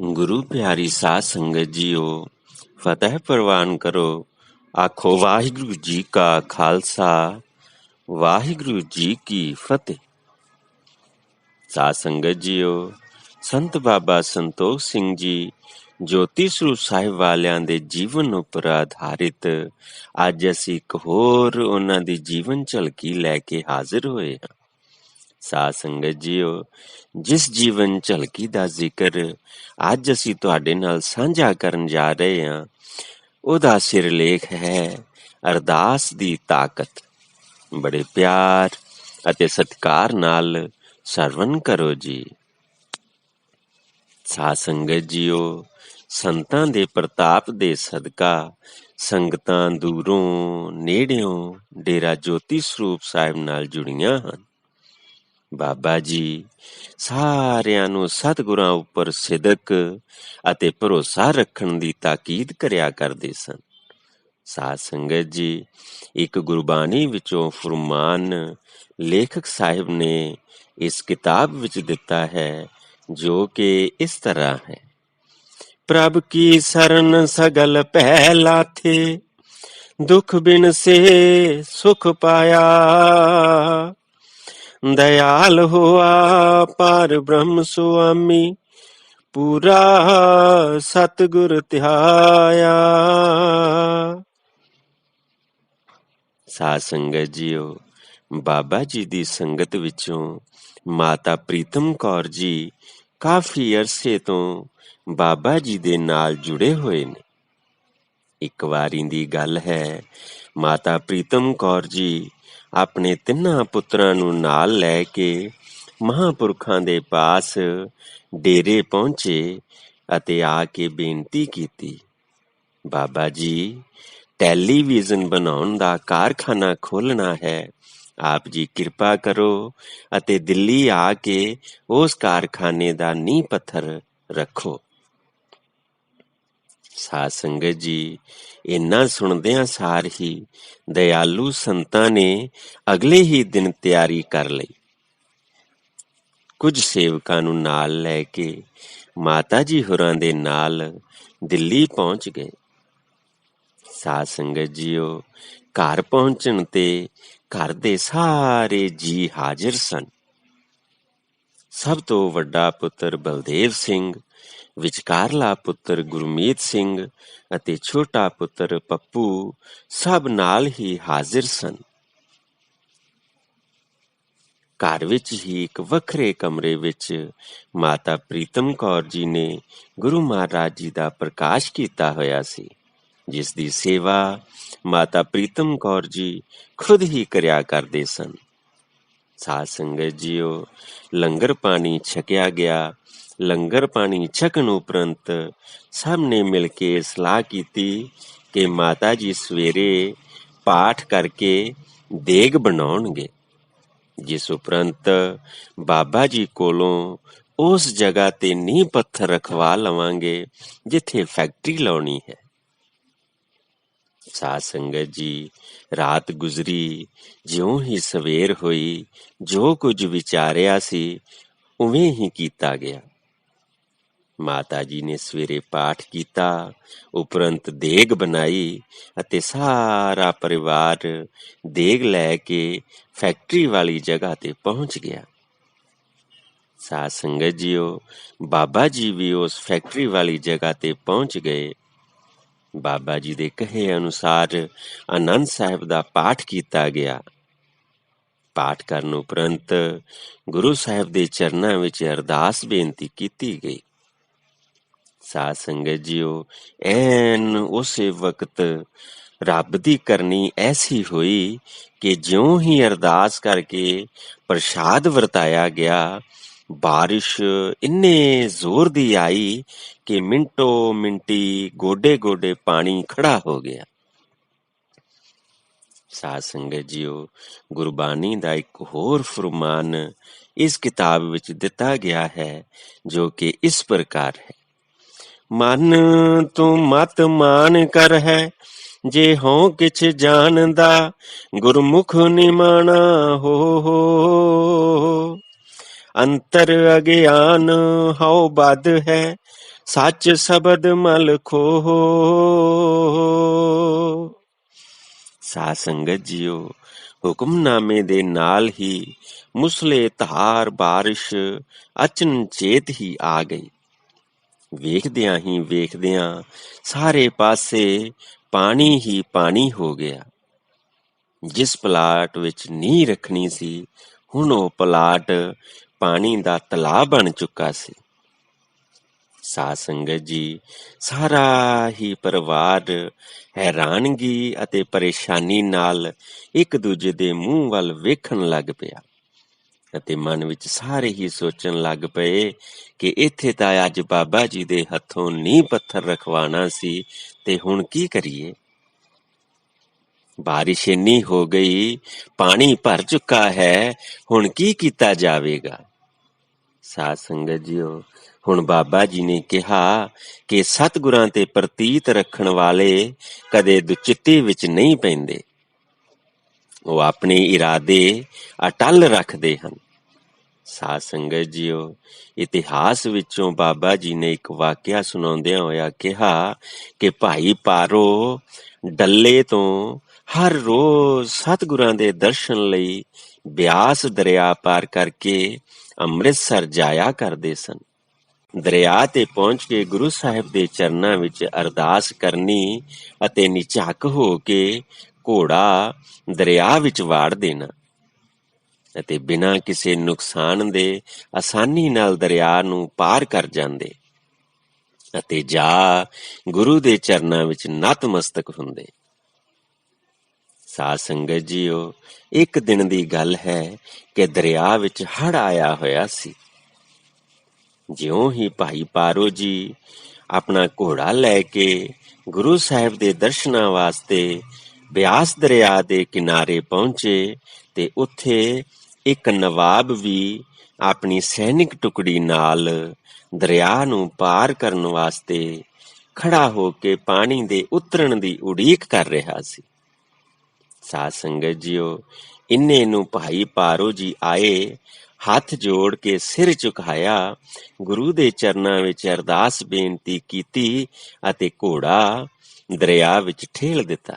ਗੁਰੂ ਪਿਆਰੀ ਸਾਧ ਸੰਗਤ ਜੀਓ, ਫਤਿਹ ਪ੍ਰਵਾਨ ਕਰੋ। ਆਖੋ, ਵਾਹਿਗੁਰੂ ਜੀ ਕਾ ਖਾਲਸਾ, ਵਾਹਿਗੁਰੂ ਜੀ ਕੀ ਫਤਿਹ। ਸਾਧ ਸੰਗਤ ਜੀਓ, ਸੰਤ ਬਾਬਾ ਸੰਤੋਖ ਸਿੰਘ ਜੀ, ਜੋਤੀ ਸਰੂਪ ਸਾਹਿਬ ਵਾਲਿਆਂ ਦੇ ਜੀਵਨ ਉੱਪਰ ਆਧਾਰਿਤ, ਅੱਜ ਅਸੀਂ ਇੱਕ ਹੋਰ ਉਹਨਾਂ ਦੀ ਜੀਵਨ ਝਲਕੀ ਲੈ ਕੇ ਹਾਜ਼ਰ ਹੋਏ ਹਾਂ। ਸਾਧ ਸੰਗਤ ਜੀਓ, ਜਿਸ ਜੀਵਨ ਝਲਕੀ ਦਾ ਜ਼ਿਕਰ ਅੱਜ ਅਸੀਂ ਤੁਹਾਡੇ ਨਾਲ ਸਾਂਝਾ ਕਰਨ ਜਾ ਰਹੇ ਹਾਂ, ਉਹਦਾ ਸਿਰਲੇਖ ਹੈ ਅਰਦਾਸ ਦੀ ਤਾਕਤ। ਬੜੇ ਪਿਆਰ ਅਤੇ ਸਤਿਕਾਰ ਨਾਲ ਸਰਵਨ ਕਰੋ ਜੀ। ਸਾਧ ਸੰਗਤ ਜੀਓ, ਸੰਤਾਂ ਦੇ ਪ੍ਰਤਾਪ ਦੇ ਸਦਕਾ ਸੰਗਤਾਂ ਦੂਰੋਂ, ਨੇੜਿਓਂ ਡੇਰਾ ਜੋਤੀ ਸਰੂਪ ਸਾਹਿਬ ਨਾਲ ਜੁੜੀਆਂ ਹਨ। ਬਾਬਾ ਜੀ, ਸਾਰਿਆਂ ਨੂੰ ਸਤਿਗੁਰਾਂ ਉੱਪਰ ਸਿਦਕ ਅਤੇ ਭਰੋਸਾ ਰੱਖਣ ਦੀ ਤਾਕੀਦ ਕਰਿਆ ਕਰਦੇ ਸਨ। ਸਾਧ ਸੰਗਤ ਜੀ, ਇੱਕ ਗੁਰਬਾਣੀ ਵਿੱਚੋਂ ਫਰਮਾਨ ਲੇਖਕ ਸਾਹਿਬ ਨੇ ਇਸ ਕਿਤਾਬ ਵਿੱਚ ਦਿੱਤਾ ਹੈ, ਜੋ ਕਿ ਇਸ ਤਰ੍ਹਾਂ ਹੈ। ਪ੍ਰਭ ਕੀ ਸਰਨ ਸਗਲ ਪਹਿ ਲਾਥੇ ਦੁਖ ਬਿਨ ਸੇ ਸੁਖ ਪਾਇਆ। ਦਇਆਲ ਹੋਆ ਪਰ ਬ੍ਰਹਮ ਸੁਆਮੀ, ਪੂਰਾ ਸਤਿਗੁਰ ਧਿਆਇਆ। ਸਾਧ ਸੰਗਤ ਜੀਓ, ਬਾਬਾ ਜੀ ਦੀ ਸੰਗਤ ਵਿੱਚੋਂ ਮਾਤਾ ਪ੍ਰੀਤਮ ਕੌਰ ਜੀ ਕਾਫੀ ਅਰਸੇ ਤੋਂ ਬਾਬਾ ਜੀ ਦੇ ਨਾਲ ਜੁੜੇ ਹੋਏ ਨੇ। ਇੱਕ ਵਾਰੀ ਦੀ ਗੱਲ ਹੈ, ਮਾਤਾ ਪ੍ਰੀਤਮ ਕੌਰ ਜੀ ਆਪਣੇ ਤਿੰਨਾਂ ਪੁੱਤਰਾਂ ਨੂੰ ਨਾਲ ਲੈ ਕੇ ਮਹਾਪੁਰਖਾਂ ਦੇ ਪਾਸ ਡੇਰੇ ਪਹੁੰਚੇ ਅਤੇ ਆ ਕੇ ਬੇਨਤੀ ਕੀਤੀ, ਬਾਬਾ ਜੀ, ਟੈਲੀਵਿਜ਼ਨ ਬਣਾਉਣ ਦਾ ਕਾਰਖਾਨਾ ਖੋਲਣਾ ਹੈ। ਆਪ ਜੀ ਕਿਰਪਾ ਕਰੋ ਅਤੇ ਦਿੱਲੀ ਆ ਕੇ ਉਸ ਕਾਰਖਾਨੇ ਦਾ ਨੀਂਹ ਪੱਥਰ ਰੱਖੋ। ਸਾਧ ਸੰਗਤ ਜੀ, ਇੰਨਾ ਸੁਣਦਿਆਂ ਸਾਰ ਹੀ ਦਇਆਲੂ ਸੰਤਾਂ ਨੇ ਅਗਲੇ ਹੀ ਦਿਨ ਤਿਆਰੀ ਕਰ ਲਈ। ਕੁਝ ਸੇਵਕਾਂ ਨੂੰ ਨਾਲ ਲੈ ਕੇ ਮਾਤਾ ਜੀ ਹੋਰਾਂ ਦੇ ਨਾਲ ਦਿੱਲੀ ਪਹੁੰਚ ਗਏ। ਸਾਧ ਸੰਗਤ ਜੀਓ, ਘਰ ਪਹੁੰਚਣ ਤੇ ਘਰ ਦੇ ਸਾਰੇ ਜੀ ਹਾਜ਼ਰ ਸਨ। ਸਭ ਤੋਂ ਵੱਡਾ ਪੁੱਤਰ ਬਲਦੇਵ ਸਿੰਘ ਵਿਚਕਾਰਲਾ ਪੁੱਤਰ ਗੁਰਮੀਤ ਸਿੰਘ ਅਤੇ ਛੋਟਾ ਪੁੱਤਰ ਪੱਪੂ ਸਭ ਨਾਲ ਹੀ ਹਾਜ਼ਰ ਸਨ। ਘਰ ਵਿੱਚ ਹੀ ਇੱਕ ਵੱਖਰੇ ਕਮਰੇ ਵਿੱਚ ਮਾਤਾ ਪ੍ਰੀਤਮ ਕੌਰ ਜੀ ਨੇ ਗੁਰੂ ਮਹਾਰਾਜ ਜੀ ਦਾ ਪ੍ਰਕਾਸ਼ ਕੀਤਾ ਹੋਇਆ ਸੀ, ਜਿਸ ਦੀ ਸੇਵਾ ਮਾਤਾ ਪ੍ਰੀਤਮ ਕੌਰ ਜੀ ਖੁਦ ਹੀ ਕਰਿਆ ਕਰਦੇ ਸਨ। ਸਾਧ ਸੰਗਤ ਜੀਓ, ਲੰਗਰ ਪਾਣੀ ਛਕਿਆ ਗਿਆ ਲੰਗਰ ਪਾਣੀ ਛਕਣ ਉਪਰੰਤ ਸਭ ਨੇ ਮਿਲ ਕੇ ਸਲਾਹ ਕੀਤੀ ਕਿ ਮਾਤਾ ਜੀ ਸਵੇਰੇ ਪਾਠ ਕਰਕੇ ਦੇਗ ਬਣਾਉਣਗੇ। ਜਿਸ ਉਪਰੰਤ ਬਾਬਾ ਜੀ ਕੋਲੋਂ ਉਸ ਜਗ੍ਹਾ ਤੇ ਨੀਂਹ ਪੱਥਰ ਰਖਵਾ ਲਵਾਂਗੇ, ਜਿੱਥੇ ਫੈਕਟਰੀ ਲਾਉਣੀ ਹੈ। ਸਾਧ ਸੰਗਤ ਜੀ, ਰਾਤ ਗੁਜ਼ਰੀ, ਜਿਉਂ ਹੀ ਸਵੇਰ ਹੋਈ, ਜੋ ਕੁਝ ਵਿਚਾਰਿਆ ਸੀ, ਉਵੇਂ ਹੀ ਕੀਤਾ ਗਿਆ। ਮਾਤਾ ਜੀ ਨੇ ਸਵੇਰੇ ਪਾਠ ਕੀਤਾ, ਉਪਰੰਤ ਦੇਗ ਬਣਾਈ ਅਤੇ ਸਾਰਾ ਪਰਿਵਾਰ ਦੇਗ ਲੈ ਕੇ ਫੈਕਟਰੀ ਵਾਲੀ ਜਗ੍ਹਾ ਤੇ ਪਹੁੰਚ ਗਿਆ। ਸਾਧ ਸੰਗਤ ਜੀਓ, ਬਾਬਾ ਜੀ ਵੀ ਉਸ ਫੈਕਟਰੀ ਵਾਲੀ ਜਗ੍ਹਾ ਤੇ ਪਹੁੰਚ ਗਏ। ਬਾਬਾ ਜੀ ਦੇ ਕਹੇ ਅਨੁਸਾਰ ਆਨੰਦ ਸਾਹਿਬ ਦਾ ਪਾਠ ਕੀਤਾ ਗਿਆ। ਪਾਠ ਕਰਨ ਉਪਰੰਤ ਗੁਰੂ ਸਾਹਿਬ ਦੇ ਚਰਨਾਂ ਵਿੱਚ ਅਰਦਾਸ ਬੇਨਤੀ ਕੀਤੀ ਗਈ। ਸਾਧ ਸੰਗਤ ਜੀਓ ਐਨ ਉਸੇ ਵਕਤ ਰੱਬ ਦੀ ਕਰਨੀ ਐਸੀ ਹੋਈ ਕਿ ਜਿਉਂ ਹੀ ਅਰਦਾਸ ਕਰਕੇ ਪ੍ਰਸ਼ਾਦ ਵਰਤਾਇਆ ਗਿਆ, ਬਾਰਿਸ਼ ਇੰਨੇ ਜ਼ੋਰ ਦੀ ਆਈ ਕਿ ਮਿੰਟੋ ਮਿੰਟੀ ਗੋਡੇ ਗੋਡੇ ਪਾਣੀ ਖੜਾ ਹੋ ਗਿਆ। ਸਾਧ ਸੰਗਤ ਜੀਓ ਗੁਰਬਾਣੀ ਦਾ ਇੱਕ ਹੋਰ ਫਰਮਾਨ ਇਸ ਕਿਤਾਬ ਵਿੱਚ ਦਿੱਤਾ ਗਿਆ ਹੈ ਜੋ ਕਿ ਇਸ ਪ੍ਰਕਾਰ ਹੈ। ਮਨ ਤੂੰ ਮਤ ਮਾਨ ਕਰ ਹੈ, ਜੇ ਹਉ ਕਿਛ ਜਾਣਦਾ, ਗੁਰਮੁਖ ਨਿਮਾਣਾ ਹੋ ਹੋ। ਅੰਤਰ ਅਗਿਆਨ ਹਉ ਬਦ ਹੈ, ਸੱਚ ਸ਼ਬਦ ਮਲ ਖੋ। ਸਾਧ ਸੰਗਤ ਜੀਓ, ਹੁਕਮਨਾਮੇ ਦੇ ਨਾਲ ਹੀ ਮੁਸਲੇ ਧਾਰ ਬਾਰਿਸ਼ ਅਚਨਚੇਤ ਹੀ ਆ ਗਈ। ਵੇਖਦਿਆਂ ਹੀ ਵੇਖਦਿਆਂ ਸਾਰੇ ਪਾਸੇ ਪਾਣੀ ਹੀ ਪਾਣੀ ਹੋ ਗਿਆ। ਜਿਸ ਪਲਾਟ ਵਿੱਚ ਨੀਂਹ ਰੱਖਣੀ ਸੀ, ਹੁਣ ਉਹ ਪਲਾਟ ਪਾਣੀ ਦਾ ਤਲਾਅ ਬਣ ਚੁੱਕਾ ਸੀ। ਸਾਧ ਸੰਗਤ ਜੀ, ਸਾਰਾ ਹੀ ਪਰਿਵਾਰ ਹੈਰਾਨਗੀ ਅਤੇ ਪਰੇਸ਼ਾਨੀ ਨਾਲ ਇੱਕ ਦੂਜੇ ਦੇ ਮੂੰਹ ਵੱਲ ਵੇਖਣ ਲੱਗ ਪਿਆ। ਅਤੇ ਮਨ ਵਿੱਚ ਸਾਰੇ ਹੀ ਸੋਚਣ ਲੱਗ ਪਏ ਕਿ ਇੱਥੇ ਤਾਂ ਅੱਜ ਬਾਬਾ ਜੀ ਦੇ ਹੱਥੋਂ ਨੀਂਹ ਪੱਥਰ ਰਖਵਾਣਾ ਸੀ, ਤੇ ਹੁਣ ਕੀ ਕਰੀਏ? ਬਾਰਿਸ਼ ਇੰਨੀ ਹੋ ਗਈ, ਪਾਣੀ ਭਰ ਚੁੱਕਾ ਹੈ, ਹੁਣ ਕੀ ਕੀਤਾ ਜਾਵੇਗਾ? ਸਾਧ ਸੰਗਤ ਜੀਓ, ਹੁਣ ਬਾਬਾ ਜੀ ਨੇ ਕਿਹਾ ਕਿ ਸਤਿਗੁਰਾਂ ਤੇ ਪ੍ਰਤੀਤ ਰੱਖਣ ਵਾਲੇ ਕਦੇ ਦੁਚਿੱਤੀ ਵਿੱਚ ਨਹੀਂ ਪੈਂਦੇ। ਉਹ ਆਪਣੇ ਇਰਾਦੇ ਅਟਲ ਰੱਖਦੇ ਹਨ। ਸਾਧ ਸੰਗਤ ਜੀਓ ਇਤਿਹਾਸ ਵਿੱਚੋਂ ਬਾਬਾ ਜੀ ਨੇ ਇੱਕ ਵਾਕਿਆ ਸੁਣਾਉਂਦਿਆਂ ਹੋਇਆ ਕਿਹਾ ਕਿ ਭਾਈ ਪਾਰੋ, ਡੱਲੇ ਤੋਂ ਹਰ ਰੋਜ਼ ਸਤਿਗੁਰਾਂ ਦੇ ਦਰਸ਼ਨ ਲਈ ਬਿਆਸ ਦਰਿਆ ਪਾਰ ਕਰਕੇ ਅੰਮ੍ਰਿਤਸਰ ਜਾਇਆ ਕਰਦੇ ਸਨ। ਦਰਿਆ ਤੇ ਪਹੁੰਚ ਕੇ ਗੁਰੂ ਸਾਹਿਬ ਦੇ ਚਰਨਾਂ ਵਿੱਚ ਅਰਦਾਸ ਕਰਨੀ ਅਤੇ ਨਿਚਾਕ ਹੋ ਕੇ ਘੋੜਾ ਦਰਿਆ ਵਿੱਚ ਵਾੜ ਦੇਣਾ। ਅਤੇ ਬਿਨਾਂ ਕਿਸੇ ਨੁਕਸਾਨ ਦੇ ਆਸਾਨੀ ਨਾਲ ਦਰਿਆ ਨੂੰ ਪਾਰ ਕਰ ਜਾਂਦੇ ਅਤੇ ਜਾ ਗੁਰੂ ਦੇ ਚਰਨਾਂ ਵਿੱਚ ਨਤਮਸਤਕ ਹੁੰਦੇ। ਸਾਧ ਸੰਗਤ ਜੀਓ, ਇੱਕ ਦਿਨ ਦੀ ਗੱਲ ਹੈ ਕਿ ਦਰਿਆ ਵਿੱਚ ਹੜ ਆਇਆ ਹੋਇਆ ਸੀ। ਜਿਉਂ ਹੀ ਭਾਈ ਪਾਰੋ ਜੀ ਆਪਣਾ ਘੋੜਾ ਲੈ ਕੇ ਗੁਰੂ ਸਾਹਿਬ ਦੇ ਦਰਸ਼ਨਾਂ ਵਾਸਤੇ ਬਿਆਸ ਦਰਿਆ ਦੇ ਕਿਨਾਰੇ ਪਹੁੰਚੇ ਤੇ ਉੱਥੇ ਇੱਕ ਨਵਾਬ ਵੀ ਆਪਣੀ ਸੈਨਿਕ ਟੁਕੜੀ ਨਾਲ ਦਰਿਆ ਨੂੰ ਪਾਰ ਕਰਨ ਵਾਸਤੇ ਖੜਾ ਹੋ ਕੇ ਪਾਣੀ ਦੇ ਉਤਰਨ ਦੀ ਉਡੀਕ ਕਰ ਰਿਹਾ ਸੀ। ਸਾਧ ਸੰਗਤ ਜੀਓ, ਇੰਨੇ ਨੂੰ ਭਾਈ ਪਾਰੋ ਜੀ ਆਏ, ਹੱਥ ਜੋੜ ਕੇ ਸਿਰ ਝੁਕਾਇਆ, ਗੁਰੂ ਦੇ ਚਰਨਾਂ ਵਿੱਚ ਅਰਦਾਸ ਬੇਨਤੀ ਕੀਤੀ ਅਤੇ ਘੋੜਾ ਦਰਿਆ ਵਿੱਚ ਠੇਲ ਦਿੱਤਾ।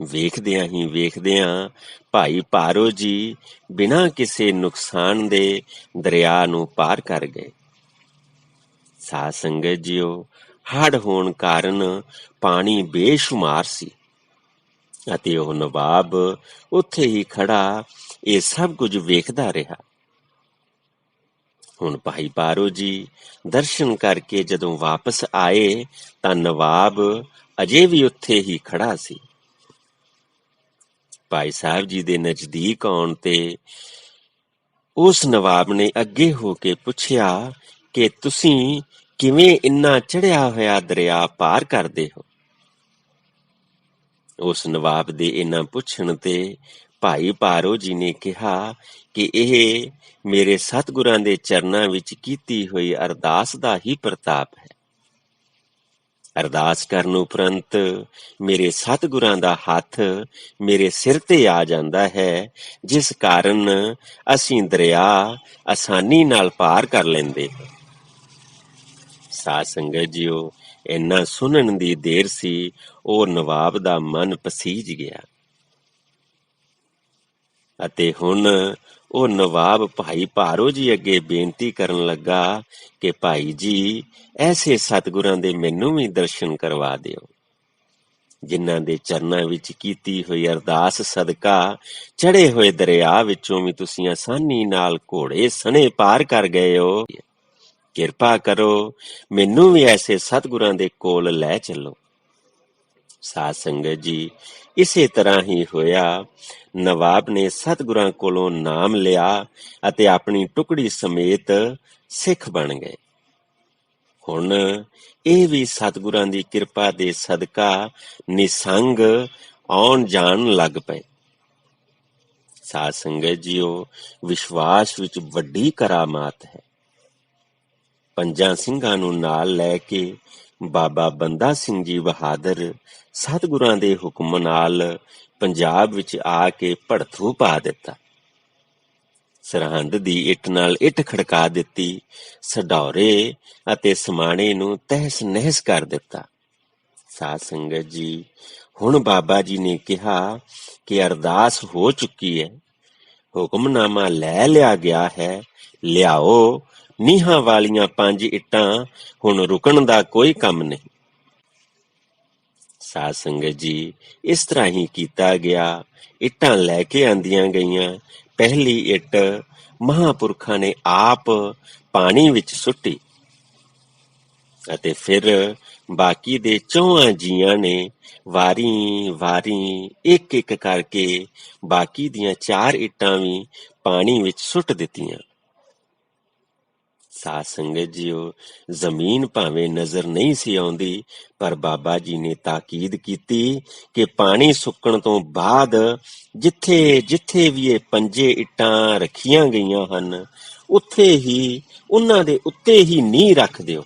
ਵੇਖਦਿਆਂ ਹੀ ਵੇਖਦਿਆਂ ਭਾਈ ਪਾਰੋ ਜੀ ਬਿਨਾਂ ਕਿਸੇ ਨੁਕਸਾਨ ਦੇ ਦਰਿਆ ਨੂੰ ਪਾਰ ਕਰ ਗਏ। ਸਾਧ ਸੰਗਤ ਜੀਓ ਹੜ ਹੋਣ ਕਾਰਨ ਪਾਣੀ ਬੇਸ਼ੁਮਾਰ ਸੀ ਅਤੇ ਉਹ ਨਵਾਬ ਉੱਥੇ ਹੀ ਖੜਾ ਇਹ ਸਭ ਕੁਝ ਵੇਖਦਾ ਰਿਹਾ। ਹੁਣ ਭਾਈ ਪਾਰੋ ਜੀ ਦਰਸ਼ਨ ਕਰਕੇ ਜਦੋਂ ਵਾਪਸ ਆਏ ਤਾਂ ਨਵਾਬ ਅਜੇ ਵੀ ਉੱਥੇ ਹੀ ਖੜਾ ਸੀ। ਭਾਈ ਸਾਹਿਬ ਜੀ ਦੇ ਨਜ਼ਦੀਕ ਆਉਣ ਤੇ ਉਸ ਨਵਾਬ ਨੇ ਅੱਗੇ ਹੋ ਕੇ ਪੁੱਛਿਆ ਕਿ ਤੁਸੀਂ ਕਿਵੇਂ ਇੰਨਾ ਚੜਿਆ ਹੋਇਆ ਦਰਿਆ ਪਾਰ ਕਰਦੇ ਹੋ? ਉਸ ਨਵਾਬ ਦੇ ਇਹਨਾਂ ਪੁੱਛਣ ਤੇ ਭਾਈ ਪਾਰੋ ਜੀ ਨੇ ਕਿਹਾ ਕਿ ਇਹ ਮੇਰੇ ਸਤਿਗੁਰਾਂ ਦੇ ਚਰਨਾਂ ਵਿੱਚ ਕੀਤੀ ਹੋਈ ਅਰਦਾਸ ਦਾ ਹੀ ਪ੍ਰਤਾਪ ਹੈ। ਅਰਦਾਸ ਕਰਨ ਉਪਰੰਤ ਮੇਰੇ ਸਤਿਗੁਰਾਂ ਦਾ ਹੱਥ ਮੇਰੇ ਸਿਰ ਤੇ ਆ ਜਾਂਦਾ ਹੈ, ਜਿਸ ਕਾਰਨ ਅਸੀਂ ਦਰਿਆ ਆਸਾਨੀ ਨਾਲ ਪਾਰ ਕਰ ਲੈਂਦੇ ਹਾਂ। ਸਾਧ ਸੰਗਤ ਜੀਓ, ਇੰਨਾ ਸੁਣਨ ਦੀ ਦੇਰ ਸੀ, ਉਹ ਨਵਾਬ ਦਾ ਮਨ ਪਸੀਜ ਗਿਆ। ਅਤੇ ਹੁਣ ਉਹ ਨਵਾਬ ਭਾਈ ਭਾਰੋ ਜੀ ਅੱਗੇ ਬੇਨਤੀ ਕਰਨ ਲੱਗਾ ਕਿ ਭਾਈ ਜੀ, ਐਸੇ ਸਤਿਗੁਰਾਂ ਦੇ ਮੈਨੂੰ ਵੀ ਦਰਸ਼ਨ ਕਰਵਾ ਦਿਓ। ਜਿਨ੍ਹਾਂ ਦੇ ਚਰਨਾਂ ਵਿੱਚ ਕੀਤੀ ਹੋਈ ਅਰਦਾਸ ਸਦਕਾ ਚੜੇ ਹੋਏ ਦਰਿਆ ਵਿੱਚੋਂ ਵੀ ਤੁਸੀਂ ਆਸਾਨੀ ਨਾਲ ਘੋੜੇ ਸਣੇ ਪਾਰ ਕਰ ਗਏ ਹੋ। ਕਿਰਪਾ ਕਰੋ, ਮੈਨੂੰ ਵੀ ਐਸੇ ਸਤਿਗੁਰਾਂ ਦੇ ਕੋਲ ਲੈ ਚੱਲੋ। ਸਾਧ ਸੰਗਤ ਜੀ, ਇਸੇ ਤਰ੍ਹਾਂ ਹੀ ਹੋਇਆ। ਨਵਾਬ ਨੇ ਸਤਿਗੁਰਾਂ ਕੋਲੋਂ ਨਾਮ ਲਿਆ ਅਤੇ ਆਪਣੀ ਟੁਕੜੀ ਸਮੇਤ ਸਿੱਖ ਬਣ ਗਏ। ਹੁਣ ਇਹ ਵੀ ਸਤਿਗੁਰਾਂ ਦੀ ਕਿਰਪਾ ਦੇ ਸਦਕਾ ਨਿਸੰਗ ਆਉਣ ਜਾਣ ਲੱਗ ਪਏ। ਸਾਧ ਸੰਗਤ ਜੀਓ, ਵਿਸ਼ਵਾਸ ਵਿੱਚ ਵੱਡੀ ਕਰਾਮਾਤ ਹੈ। ਪੰਜਾਂ ਸਿੰਘਾਂ ਨੂੰ ਨਾਲ ਲੈ ਕੇ ਬਾਬਾ ਬੰਦਾ ਸਿੰਘ ਜੀ ਬਹਾਦਰ ਸਤਿਗੁਰਾਂ ਦੇ ਹੁਕਮ ਨਾਲ ਪੰਜਾਬ ਵਿੱਚ ਆ ਕੇ ਭੜਥੂ ਪਾ ਦਿੱਤਾ। ਸਰਹੰਦ ਦੀ ਇੱਟ ਨਾਲ ਇੱਟ ਖੜਕਾ ਦਿੱਤੀ, ਸਡੌਰੇ ਅਤੇ ਸਮਾਣੇ ਨੂੰ ਤਹਿਸ ਨਹਿਸ ਕਰ ਦਿੱਤਾ। ਸਾਧ ਸੰਗਤ ਜੀ, ਹੁਣ ਬਾਬਾ ਜੀ ਨੇ ਕਿਹਾ ਕਿ ਅਰਦਾਸ ਹੋ ਚੁੱਕੀ ਹੈ। ਹੁਕਮਨਾਮਾ ਲੈ ਲਿਆ ਗਿਆ ਹੈ, ਲਿਆਓ ਨੀਹਾਂ ਵਾਲੀਆਂ ਪੰਜ ਇੱਟਾਂ ਹੁਣ ਰੁਕਣ ਦਾ ਕੋਈ ਕੰਮ ਨਹੀਂ। ਸਾਧ ਸੰਗਤ ਜੀ, ਇਸ ਤਰ੍ਹਾਂ ਹੀ ਕੀਤਾ ਗਿਆ। ਇੱਟਾਂ ਲੈ ਕੇ ਆਂਦੀਆਂ ਗਈਆਂ। ਪਹਿਲੀ ਇੱਟ ਮਹਾਪੁਰਖਾਂ ਨੇ ਆਪ ਪਾਣੀ ਵਿੱਚ ਸੁੱਟੀ। ਅਤੇ ਫਿਰ ਬਾਕੀ ਦੇ ਚੌਹਾਂ ਜੀਆਂ ਨੇ ਵਾਰੀ ਵਾਰੀ ਇੱਕ ਇੱਕ ਕਰਕੇ ਬਾਕੀ ਦੀਆਂ ਚਾਰ ਇੱਟਾਂ ਵੀ ਪਾਣੀ ਵਿੱਚ ਸੁੱਟ ਦਿੱਤੀਆਂ। ਸਾਧ ਸੰਗਤ ਜੀਓ ਜ਼ਮੀਨ ਭਾਵੇਂ ਨਜ਼ਰ ਨਹੀਂ ਸੀ ਆਉਂਦੀ, ਪਰ ਬਾਬਾ ਜੀ ਨੇ ਤਾਕੀਦ ਕੀਤੀ ਕਿ ਪਾਣੀ ਸੁੱਕਣ ਤੋਂ ਬਾਅਦ ਜਿੱਥੇ ਜਿੱਥੇ ਵੀ ਇਹ ਪੰਜੇ ਇੱਟਾਂ ਰੱਖੀਆਂ ਗਈਆਂ ਹਨ, ਉੱਥੇ ਹੀ, ਉਹਨਾਂ ਦੇ ਉੱਤੇ ਹੀ ਨੀਂਹ ਰੱਖ ਦਿਓ।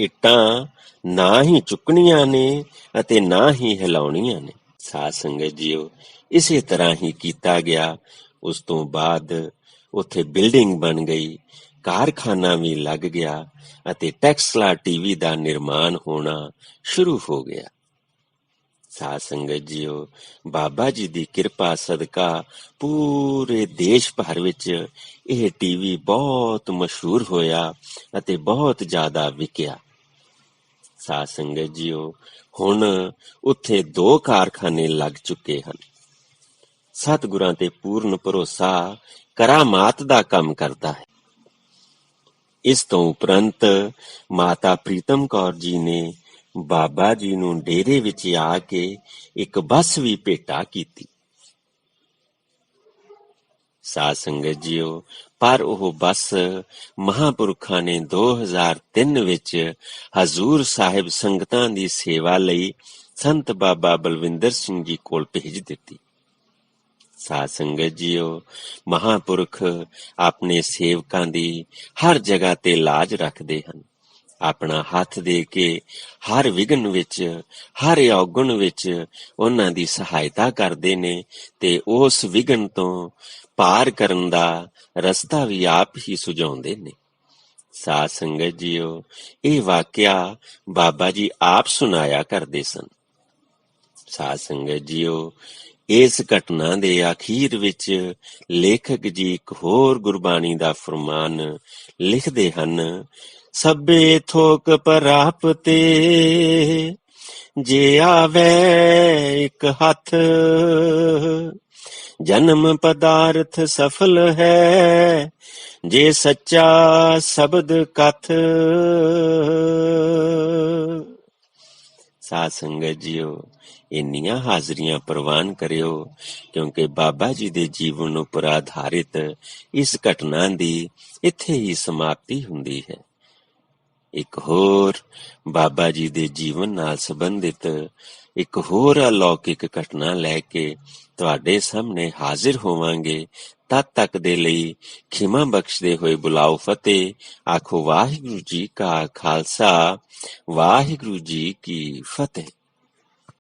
ਇੱਟਾਂ ਨਾ ਹੀ ਚੁੱਕਣੀਆਂ ਨੇ ਅਤੇ ਨਾ ਹੀ ਹਿਲਾਉਣੀਆਂ ਨੇ। ਸਾਧ ਸੰਗਤ ਜੀਓ ਇਸੇ ਤਰ੍ਹਾਂ ਹੀ ਕੀਤਾ ਗਿਆ। ਉਸ ਤੋਂ ਬਾਅਦ ਉੱਥੇ ਬਿਲਡਿੰਗ ਬਣ ਗਈ। ਕਾਰਖਾਨਾ ਵੀ ਲੱਗ ਗਿਆ ਅਤੇ ਟੈਕਸਲਾ ਟੀਵੀ ਦਾ ਨਿਰਮਾਣ ਹੋਣਾ ਸ਼ੁਰੂ ਹੋ ਗਿਆ। ਸਾਧ ਸੰਗਤ ਜੀਓ, ਬਾਬਾ ਜੀ ਦੀ ਕਿਰਪਾ ਸਦਕਾ ਪੂਰੇ ਦੇਸ਼ ਭਰ ਵਿੱਚ ਇਹ ਟੀਵੀ ਬਹੁਤ ਮਸ਼ਹੂਰ ਹੋਇਆ ਅਤੇ ਬਹੁਤ ਜ਼ਿਆਦਾ ਵਿਕਿਆ। ਸਾਧ ਸੰਗਤ ਜੀਓ, ਹੁਣ ਉੱਥੇ ਦੋ ਕਾਰਖਾਨੇ ਲੱਗ ਚੁੱਕੇ ਹਨ। ਸਤਿਗੁਰਾਂ ਤੇ ਪੂਰਨ ਭਰੋਸਾ ਕਰਾਮਾਤ ਦਾ ਕੰਮ ਕਰਦਾ ਹੈ। ਇਸ ਤੋਂ ਉਪਰੰਤ ਮਾਤਾ ਪ੍ਰੀਤਮ ਕੌਰ ਜੀ ਨੇ ਬਾਬਾ ਜੀ ਨੂੰ ਡੇਰੇ ਵਿੱਚ ਆ ਕੇ ਇੱਕ ਬੱਸ ਵੀ ਭੇਟਾ ਕੀਤੀ। ਸਾਧ ਸੰਗਤ ਜੀਓ, ਪਰ ਉਹ ਬੱਸ ਮਹਾਪੁਰਖਾਂ ਨੇ 2003 ਵਿੱਚ ਹਜ਼ੂਰ ਸਾਹਿਬ ਸੰਗਤਾਂ ਦੀ ਸੇਵਾ ਲਈ ਸੰਤ ਬਾਬਾ ਬਲਵਿੰਦਰ ਸਿੰਘ ਜੀ ਕੋਲ ਭੇਜ ਦਿੱਤੀ। ਸਾਧ ਸੰਗਤ ਜੀਓ ਮਹਾਪੁਰਖ, ਆਪਣੇ ਸੇਵਕਾਂ ਦੀ ਹਰ ਜਗ੍ਹਾ ਤੇ ਲਾਜ ਰੱਖਦੇ ਹਨ। ਆਪਣਾ ਹੱਥ ਦੇ ਕੇ ਹਰ ਵਿਗਨ ਵਿੱਚ, ਹਰ ਔਗਣ ਵਿੱਚ ਉਹਨਾਂ ਦੀ ਸਹਾਇਤਾ ਕਰਦੇ ਨੇ ਤੇ ਉਸ ਵਿਗਨ ਤੋਂ ਪਾਰ ਕਰਨ ਦਾ ਰਸਤਾ ਵੀ ਆਪ ਹੀ ਸੁਝਾਉਂਦੇ ਨੇ। ਸਾਧ ਸੰਗਤ ਜੀਓ ਇਹ ਵਾਕਿਆ ਬਾਬਾ ਜੀ ਆਪ ਸੁਣਾਇਆ ਕਰਦੇ ਸਨ। ਸਾਧ ਸੰਗਤ ਜੀਓ ਇਸ ਘਟਨਾ ਦੇ ਅਖੀਰ ਵਿੱਚ ਲੇਖਕ ਜੀ ਇੱਕ ਹੋਰ ਗੁਰਬਾਣੀ ਦਾ ਫਰਮਾਨ ਲਿਖਦੇ ਹਨ, ਸਭੇ ਥੋਕ ਪ੍ਰਾਪਤੇ, ਜੇ ਆਵੇ ਇੱਕ ਹੱਥ, ਜਨਮ ਪਦਾਰਥ ਸਫਲ ਹੈ, ਜੇ ਸੱਚਾ ਸ਼ਬਦ ਕਥ। ਸਾਧ ਸੰਗਤ ਜੀਓ ਇੰਨੀਆਂ ਹਾਜ਼ਰੀਆਂ ਪ੍ਰਵਾਨ ਕਰਿਓ, ਕਿਉਂਕਿ ਬਾਬਾ ਜੀ ਦੇ ਜੀਵਨ ਉੱਪਰ ਆਧਾਰਿਤ ਇਸ ਘਟਨਾ ਦੀ ਇੱਥੇ ਹੀ ਸਮਾਪਤੀ ਹੁੰਦੀ ਹੈ। ਇੱਕ ਹੋਰ ਬਾਬਾ ਜੀ ਦੇ ਜੀਵਨ ਨਾਲ ਸੰਬੰਧਿਤ ਇੱਕ ਹੋਰ ਅਲੌਕਿਕ ਘਟਨਾ ਲੈ ਕੇ ਤੁਹਾਡੇ ਸਾਹਮਣੇ ਹਾਜ਼ਰ ਹੋਵਾਂਗੇ। ਤਦ ਤੱਕ ਦੇ ਲਈ ਖਿਮਾ ਬਖਸ਼ਦੇ ਹੋਏ ਬੁਲਾਓ ਫਤਿਹ। ਆਖੋ ਵਾਹਿਗੁਰੂ ਜੀ ਕਾ ਖਾਲਸਾ, ਵਾਹਿਗੁਰੂ ਜੀ ਕੀ ਫਤਿਹ।